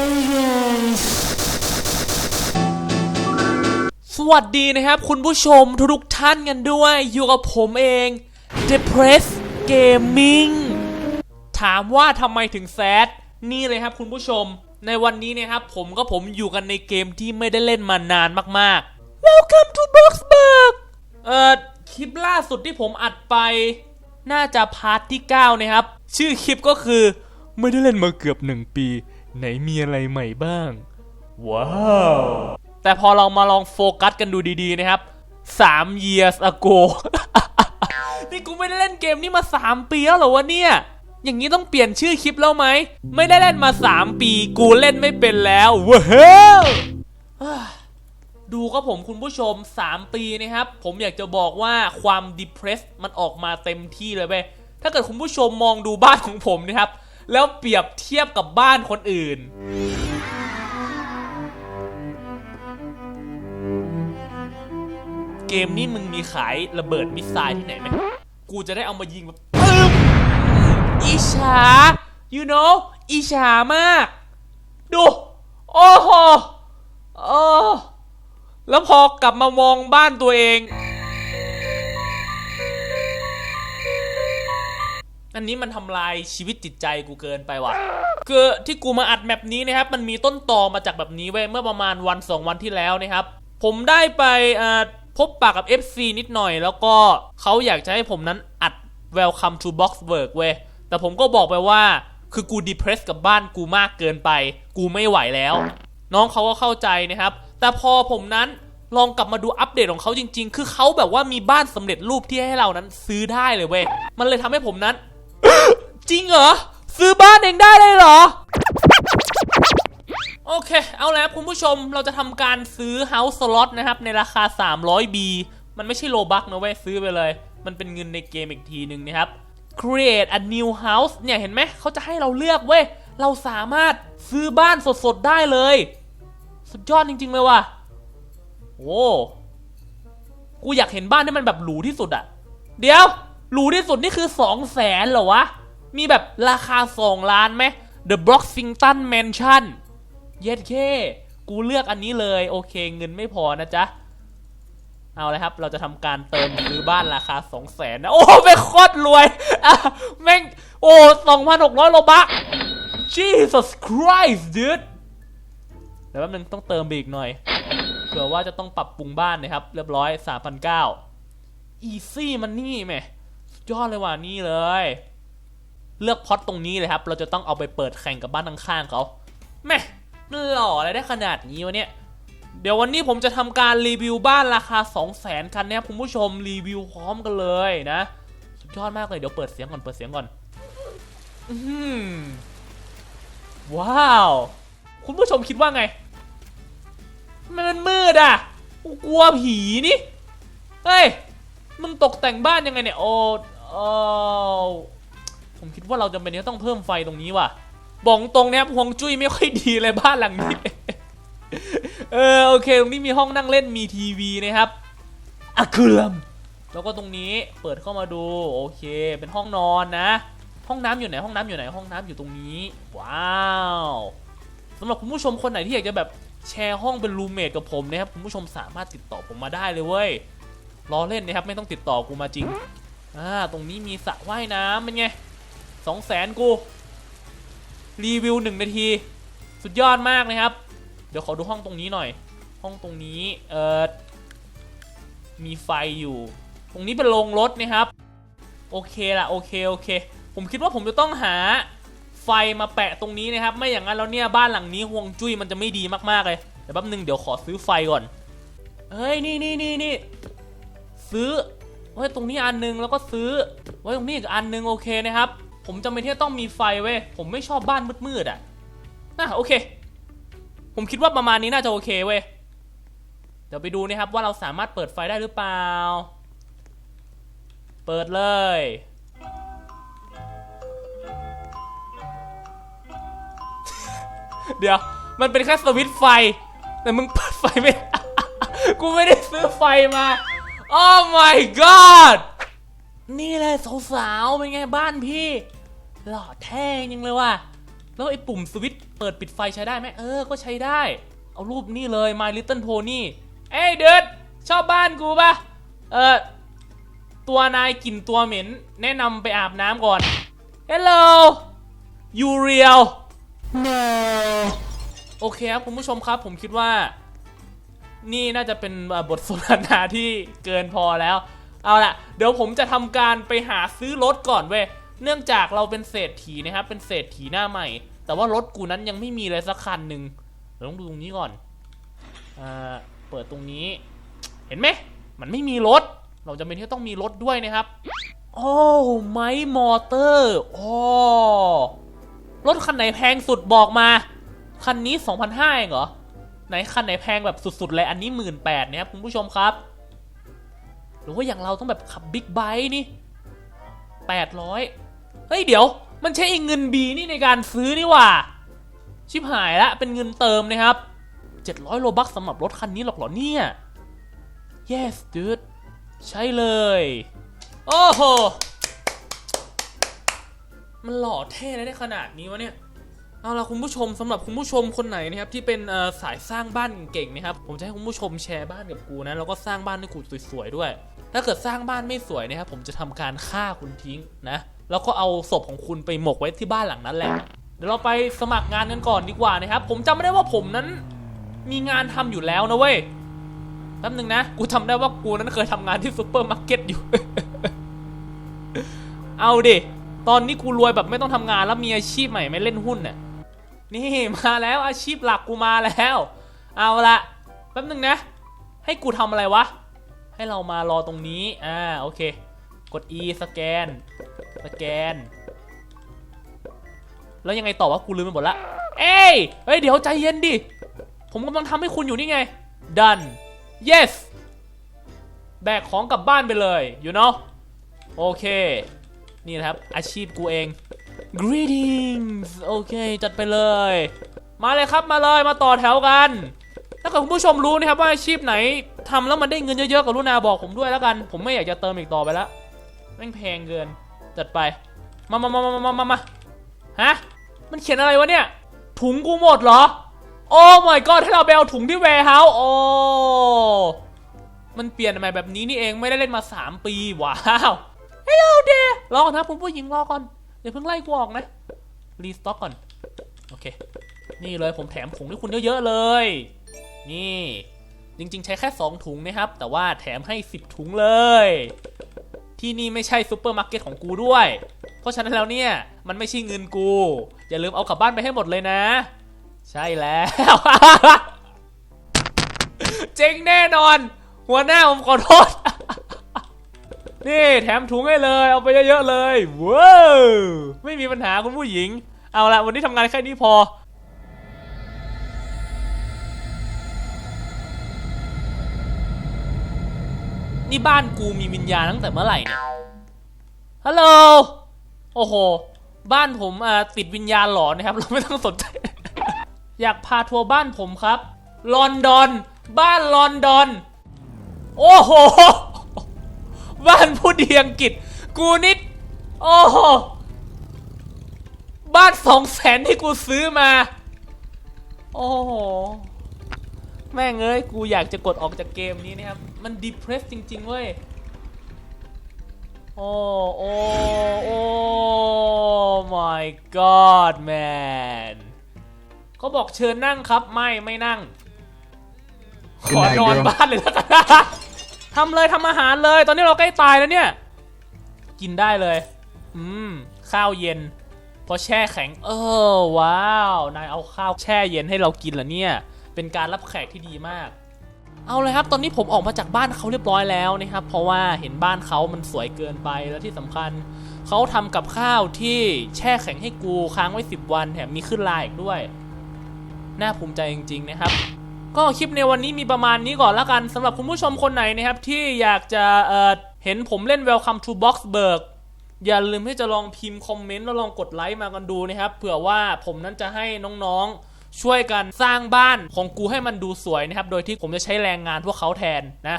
aliens สวัสดีนะครับ คุณผู้ชมทุกท่านกันด้วย อยู่กับผมเอง Depressed Gaming ถามว่าทำไมถึงแซดนี่เลยครับคุณผู้ชม ในวันนี้นะครับ ผมก็ผมอยู่กันในเกมที่ไม่ได้เล่นมานานมากๆ Welcome to Boxburg เอ่อ คลิปล่าสุดที่ผมอัดไป น่าจะพาร์ทที่ 9 นะครับ ชื่อคลิปก็คือไม่ได้เล่นมาเกือบหนึ่งปี ไหนมีอะไรใหม่บ้าง ว้าว แต่พอเรามาลองโฟกัสกันดูดีๆนะครับ3 years ago นี่กูไม่ได้เล่นเกมนี้มา 3 ปีแล้วเหรอวะเนี่ย อย่างนี้ต้องเปลี่ยนชื่อคลิปแล้วไหม ไม่ได้เล่นมา 3 ปี กูเล่นไม่เป็นแล้วว้าวอ่าดูก็ผมคุณผู้ชม 3 ปีนะครับ ผมอยากจะบอกว่าความ depressed มันออกมาเต็มที่เลยเว้ยถ้าเกิดคุณผู้ชมมองดูบ้านของผมนะครับ แล้วเปรียบเทียบกับบ้านคนอื่น เกมนี้มึงมีขายระเบิดมิสไซล์ที่ไหนไหมกูจะได้เอามายิงแบบปึ้มอิจฉา you know อิจฉามาก ดู โอ้โหโอ้แล้วพอกลับมามองบ้านตัวเอง อันนี้มันทำลายชีวิตจิตใจกูเกินไปว่ะคือที่กูมาอัดแมปนี้นะครับมันมีต้นตอมาจากแบบนี้เว้ยเมื่อประมาณวันสองวันที่แล้วนะครับ ผมได้ไปพบปากกับ FC นิดหน่อย แล้วก็เขาอยากจะให้ผมนั้นอัด Welcome to Boxwork เว้ยแต่ผมก็บอกไปว่าคือกู depressed กับบ้านกูมากเกินไป กูไม่ไหวแล้ว น้องเขาก็เข้าใจนะครับ แต่พอผมนั้นลองกลับมาดูอัปเดตของเขาจริง ๆ คือเขาแบบว่ามีบ้านสำเร็จรูปที่ให้เรานั้นซื้อได้เลยเว้ย มันเลยทำให้ผมนั้น จริงเหรอ ซื้อบ้านเองได้เลยเหรอ โอเค เอาแล้วคุณผู้ชมเราจะทำการซื้อ House Slot นะครับ ในราคา 300B มันไม่ใช่โลบักนะเว้ยซื้อไปเลย มันเป็นเงินในเกมอีกทีหนึ่งนะครับ Create a new house เนี่ยเห็นไหมเขาจะให้เราเลือกเว้ย เราสามารถซื้อบ้านสดๆได้เลย สุดยอดจริง ๆ เลยว่ะโอ้กูอยากเห็นบ้านที่มันแบบหรูที่สุดอะเดี๋ยว หรูที่สุดนี่คือ2 0 0แสนเหรอวะ มีแบบราคา 2 ล้านไหม The Broxington Mansion เย็ดเค กูเลือกอันนี้เลย โอเค เงินไม่พอนะจ๊ะ เอาเลยครับ เราจะทำการเติมซื้อบ้านราคา 2 0 0แสนนะ โอ้ไม่งโคตรรวย อะ แม่ง โอ้2,600โลบัก Jesus Christ dude เดี๋ยวแป๊บนึงต้องเติมไปอีกหน่อย เผื่อว่าจะต้องปรับปรุงบ้านนะครับ เรียบร้อย3,900 Easy มันนี่แหมยอดเลยว่ะนี่เลย เลือกพอตตรงนี้เลยครับ เราจะต้องเอาไปเปิดแข่งกับบ้านข้างๆเขาแม่มันหล่ออะไรได้ขนาดนี้วะเนี่ย เดี๋ยววันนี้ผมจะทำการรีวิวบ้านราคา 2 0 0 0 0 0คันนะครับคุณผู้ชมรีวิวพร้อมกันเลยนะ สุดยอดมากเลยเดี๋ยวเปิดเสียงก่อนเปิดเสียงก่อนอือหือว้าว คุณผู้ชมคิดว่าไงมันมันมืดอะกูกลัวผีนี่ เฮ้ย มึงตกแต่งบ้านยังไงเนี่ย โอ้โอ้ ผมคิดว่าเราจำเป็นที่ต้องเพิ่มไฟตรงนี้ว่ะบอกตรงเนี้ยพวงจุ้ยไม่ค่อยดีเลยบ้านหลังนี้ เออโอเค ตรงนี้มีห้องนั่งเล่นมีทีวีนะครับอะคุลัมแล้วก็ตรงนี้เปิดเข้ามาดูโอเค เป็นห้องนอนนะ ห้องน้ำอยู่ไหนห้องน้ำอยู่ไหนห้องน้ำอยู่ตรงนี้ ว้าวสำหรับคุณผู้ชมคนไหนที่อยากจะแบบแชร์ห้องเป็นรูมเมทกับผมนะครับคุณผู้ชมสามารถติดต่อผมมาได้เลยเว้ยล้อเล่นนะครับไม่ต้องติดต่อกูมาจริงอ่าตรงนี้มีสระว่ายน้ำเป็นไง สองแสนกู รีวิวหนึ่งนาที สุดยอดมากนะครับ เดี๋ยวขอดูห้องตรงนี้หน่อย ห้องตรงนี้เออมีไฟอยู่ ตรงนี้เป็นโรงรถนะครับ โอเคละโอเคโอเค ผมคิดว่าผมจะต้องหาไฟมาแปะตรงนี้นะครับ ไม่อย่างนั้นแล้วเนี่ยบ้านหลังนี้ห่วงจุ้ยมันจะไม่ดีมากๆเลยเดี๋ยวแป๊บนึงเดี๋ยวขอซื้อไฟก่อนเฮ้ยนี่นี่นี่นี่ซื้อไว้ตรงนี้อันนึงแล้วก็ซื้อไว้ตรงนี้อีกอันนึงโอเคนะครับ ผมจำเป็นที่จะต้องมีไฟเว้ย ผมไม่ชอบบ้านมืดๆอะน่ะโอเค ผมคิดว่าประมาณนี้น่าจะโอเคเว้ย เดี๋ยวไปดูนะครับว่าเราสามารถเปิดไฟได้หรือเปล่า เปิดเลย เดี๋ยว มันเป็นแค่สวิตไฟ แต่มึงเปิดไฟไม่ กูไม่ได้ซื้อไฟมา Oh my god นี่เลยสาวๆ เป็นไงบ้านพี่ หล่อแท้ยังเลยว่ะ แล้วไอ้ปุ่มสวิตช์เปิดปิดไฟใช้ได้ไหมเออ ก็ใช้ได้ เอารูปนี่เลย My Little Pony เอ้ยเดิร์ดชอบบ้านกูปะเออตัวนายกลิ่นตัวเหม็น แนะนำไปอาบน้ำก่อน Hello you real No. โอเคครับคุณผู้ชมครับ ผมคิดว่า นี่น่าจะเป็นเอ่อบทสนทนาที่เกินพอแล้ว เอาล่ะ เดี๋ยวผมจะทำการไปหาซื้อรถก่อนเว้ย เนื่องจากเราเป็นเศรษฐีนะครับ เป็นเศรษฐีหน้าใหม่ แต่ว่ารถกูนั้นยังไม่มีเลยสักคันหนึ่งเราต้องดูตรงนี้ก่อนอ่าเปิดตรงนี้ เห็นไหม มันไม่มีรถ เราจะเป็นที่ต้องมีรถด้วยนะครับ โอ้ไม้มอเตอร์โอ้รถคันไหนแพงสุดบอกมา คันนี้2,500เองเหรอ ไหนคันไหนแพงแบบสุดๆเลย อันนี้ 1 8 0 0 0นะครับคุณผู้ชมครับ หรือว่าอย่างเราต้องแบบขับบิ๊กไบค์นี่800 เฮ้ยเดี๋ยว มันใช้เงินบีนี่ในการซื้อนี่ว่า ชิบหายละเป็นเงินเติมนะครับ 700 โลบักสำหรับรถคันนี้หรอกเหรอเนี่ย yes dude ใช่เลย โอ้โห มันหล่อเท่ได้ขนาดนี้วะเนี่ยเอาละคุณผู้ชมสำหรับคุณผู้ชมคนไหนนะครับที่เป็นสายสร้างบ้านเก่งๆนะครับ ผมจะให้คุณผู้ชมแชร์บ้านกับกูนะแล้วก็สร้างบ้านให้กูสวยๆด้วย ถ้าเกิดสร้างบ้านไม่สวยนะครับผมจะทำการฆ่าคุณทิ้งนะแล้วก็เอาศพของคุณไปหมกไว้ที่บ้านหลังนั้นแหละเดี๋ยวเราไปสมัครงานกันก่อนดีกว่านะครับ ผมจำไม่ได้ว่าผมนั้นมีงานทำอยู่แล้วนะเว้ยแป๊บนึงนะ กูจำได้ว่ากูนั้นเคยทำงานที่ซูเปอร์มาร์เก็ตอยู่ เอาดิ ตอนนี้กูรวยแบบไม่ต้องทำงานแล้วมีอาชีพใหม่ไม่เล่นหุ้นน่ะ นี่มาแล้วอาชีพหลักกูมาแล้ว เอาละแป๊บนึงนะ ให้กูทำอะไรวะ ให้เรามารอตรงนี้ อ่า โอเค กด E สแกน สแกน แล้วยังไงต่อวะ กูลืมไปหมดละ เอ้ย เฮ้ย เดี๋ยวใจเย็นดิ ผมกำลังทำให้คุณอยู่นี่ไง done yes แบกของกลับบ้านไปเลย you know โอเค นี่นะครับ อาชีพกูเอง greetings โอเค จัดไปเลย มาเลยครับ มาเลย มาต่อแถวกัน ถ้าเกิดคุณผู้ชมรู้นะครับว่าอาชีพไหนทำแล้วมันได้เงินเยอะๆกับรุณาบอกผมด้วยแล้วกัน ผมไม่อยากจะเติมอีกต่อไปแล้วแม่งแพงเกินจัดไป มามามามามามามาฮะ มันเขียนอะไรวะเนี่ย ถุงกูหมดเหรอ โอ้ my god ให้เราไปเอาถุงที่แวร์เฮาส์โอ้มันเปลี่ยนใหม่แบบนี้นี่เองไม่ได้เล่นมา 3 ปี ว้าว Hello there รอก่อนนะคุณผู้หญิงรอก่อนอย่าเพิ่งไล่กูออกนะ รีสต็อกก่อน โอเค นี่เลยผมแถมถุงให้คุณเยอะๆเลย นี่ จริงๆ ใช้แค่ 2 ถุงนะครับ แต่ว่าแถมให้ 10 ถุงเลย ที่นี่ไม่ใช่ซูเปอร์มาร์เก็ตของกูด้วย เพราะฉะนั้นแล้วเนี่ย มันไม่ใช่เงินกู อย่าลืมเอากลับบ้านไปให้หมดเลยนะ ใช่แล้ว เจ๊งแน่นอน หัวหน้าผมขอโทษ นี่แถมถุงให้เลย เอาไปเยอะๆเลยว้าวไม่มีปัญหาคุณผู้หญิง เอาละวันนี้ทำงานแค่นี้พอ นี่บ้านกูมีวิญญาณตั้งแต่เมื่อไหร่เนี่ย ฮัลโหล โอ้โห บ้านผมอ่าติดวิญญาณหลอนนะครับ เราไม่ต้องสนใจ อยากพาทัวร์บ้านผมครับ ลอนดอน บ้านลอนดอน โอ้โห บ้านผู้ดีอังกฤษ กูนิด โอ้โห บ้านสองแสนที่กูซื้อมา โอ้โห แม่งเอ้ย กูอยากจะกดออกจากเกมนี้นะครับ มันดีเพรสจริง ๆ เว้ย โอ้โอ้โอ้ my god man เขาบอกเชิญนั่งครับ ไม่ ไม่นั่ง ขอนอนบ้านเลยแล้วกันทำเลยทำอาหารเลย ตอนนี้เราใกล้ตายแล้วเนี่ย กินได้เลย อืม ข้าวเย็นพอแช่แข็ง เออ ว้าว นายเอาข้าวแช่เย็นให้เรากินเหรอเนี่ย เป็นการรับแขกที่ดีมาก เอาเลยครับ ตอนนี้ผมออกมาจากบ้านเขาเรียบร้อยแล้วนะครับ เพราะว่าเห็นบ้านเขามันสวยเกินไปแล้วที่สำคัญเขาทำกับข้าวที่แช่แข็งให้กูค้างไว้ 10 วันแถมมีขึ้นลายอีกด้วย น่าภูมิใจจริง ๆ นะครับ ก็คลิปในวันนี้มีประมาณนี้ก่อนละกันสำหรับคุณผู้ชมคนไหนนะครับ ที่อยากจะเเห็นผมเล่น Welcome to Boxburg อย่าลืมที่จะลองพิมพ์คอมเมนต์แล้วลองกดไลค์มากันดูนะครับเผื่อว่าผมนั้นจะให้น้องๆ ช่วยกันสร้างบ้านของกูให้มันดูสวยนะครับ โดยที่ผมจะใช้แรงงานพวกเขาแทนนะ